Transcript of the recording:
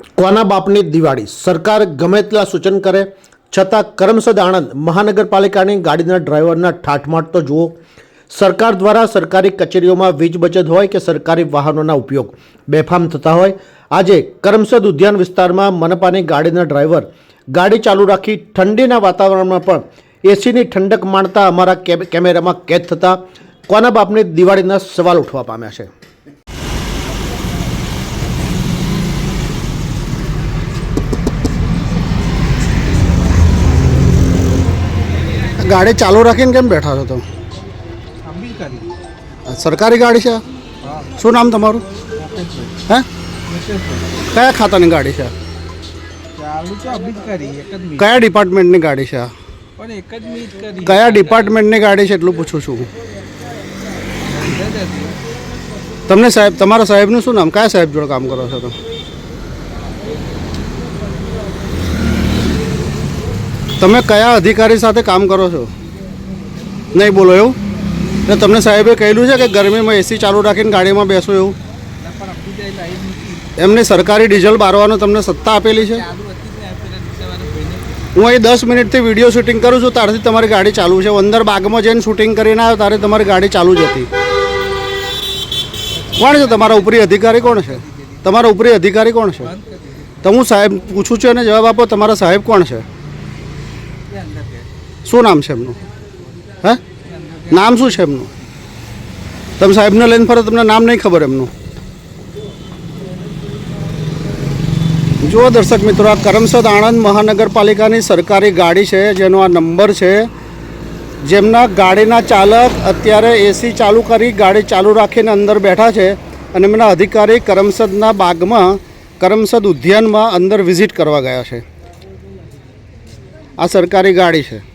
કોના બાપની દિવાળી? સરકાર ગમે તેટલા સૂચન કરે, છતાં કરમસદ આણંદ મહાનગરપાલિકાની ગાડીના ડ્રાઈવરના ઠાઠમાટ તો જુઓ. સરકાર દ્વારા સરકારી કચેરીઓમાં વીજ બચત હોય કે સરકારી વાહનોના ઉપયોગ બેફામ થતા હોય, આજે કરમસદ ઉદ્યાન વિસ્તારમાં મનપાની ગાડીના ડ્રાઈવર ગાડી ચાલુ રાખી ઠંડીના વાતાવરણમાં પણ એસીની ઠંડક માણતા અમારા કેમ- કેમેરામાં કેદ થતા કોના બાપની દિવાળીના સવાલ ઉઠવા પામ્યા છે? ગાડી ચાલુ રાખીને કેમ બેઠા છો તમે? સરકારી ગાડી છે? શું નામ તમારું? હે? કયા ખાતાની ગાડી છે કયા ડિપાર્ટમેન્ટની ગાડી છે કયા ડિપાર્ટમેન્ટની ગાડી છે એટલું પૂછું છું તમને સાહેબ તમારા સાહેબનું શું નામ? કયા સાહેબ જોડે કામ કરો છો તમે? તમે કયા અધિકારી સાથે કામ કરો છો? નહીં બોલો એવું? એટલે તમને સાહેબે કહેલું છે કે ગરમીમાં એસી ચાલુ રાખીને ગાડીમાં બેસો એવું. એમને સરકારી ડીઝલ બારવાનો તમને સત્તા આપેલી છે? હું અહીં દસ મિનિટથી વીડિયો શૂટિંગ કરું છું ત્યારથી તમારી ગાડી ચાલુ છે. અંદર બાગમાં જઈને શૂટિંગ કરીને આવ્યો ત્યારે તમારી ગાડી ચાલુ જ હતી. કોણ છે તમારા ઉપરી અધિકારી કોણ છે? તમારા ઉપરી અધિકારી કોણ છે? તો હું સાહેબ પૂછું છું અને જવાબ આપો, તમારા સાહેબ કોણ છે? શું નામ છે એમનું? હે? નામ શું છે એમનું? તમે સાહેબને લઈને ફરો, તમને નામ નહીં ખબર એમનું. જુઓ દર્શક મિત્રો, આ કરમસદ આણંદ મહાનગરપાલિકાની સરકારી ગાડી છે, જેનો આ નંબર છે. જેમના ગાડીના ચાલક અત્યારે એસી ચાલુ કરી, ગાડી ચાલુ રાખીને અંદર બેઠા છે અને એમના અધિકારી કરમસદના બાગમાં, કરમસદ ઉદ્યાનમાં અંદર વિઝિટ કરવા ગયા છે. આ સરકારી ગાડી છે.